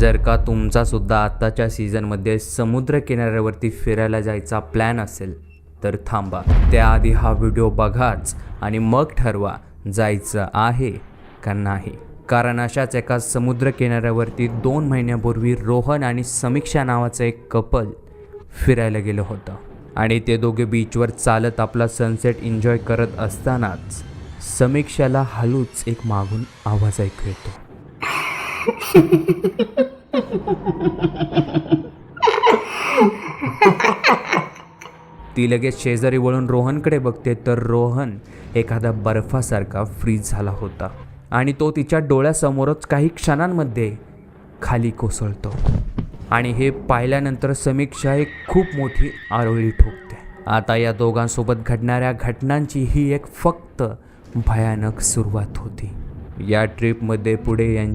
जर का तुमचासुद्धा आत्ताच्या सीझनमध्ये समुद्र किनाऱ्यावरती फिरायला जायचा प्लॅन असेल तर थांबा. त्याआधी हा व्हिडिओ बघाच आणि मग ठरवा जायचं आहे का नाही. कारण अशाच एका समुद्र किनाऱ्यावरती दोन महिन्यापूर्वी रोहन आणि समीक्षा नावाचं एक कपल फिरायला गेलं होतं. आणि ते दोघे बीचवर चालत आपला सनसेट एन्जॉय करत असतानाच समीक्षाला हलूच एक मागून आवाज ऐकू येतो. ती लगेच शेजारी वळून रोहनकडे बघते तर रोहन एखादा बर्फासारखा फ्रीज झाला होता आणि तो तिच्या डोळ्यासमोरच काही क्षणांमध्ये खाली कोसळतो. आणि हे पाहिल्यानंतर समीक्षा एक खूप मोठी आरोळी ठोकते. आता या दोघांसोबत घडणाऱ्या घटनांची ही एक फक्त भयानक सुरुवात होती. या ट्रिपमध्ये पुढे यांची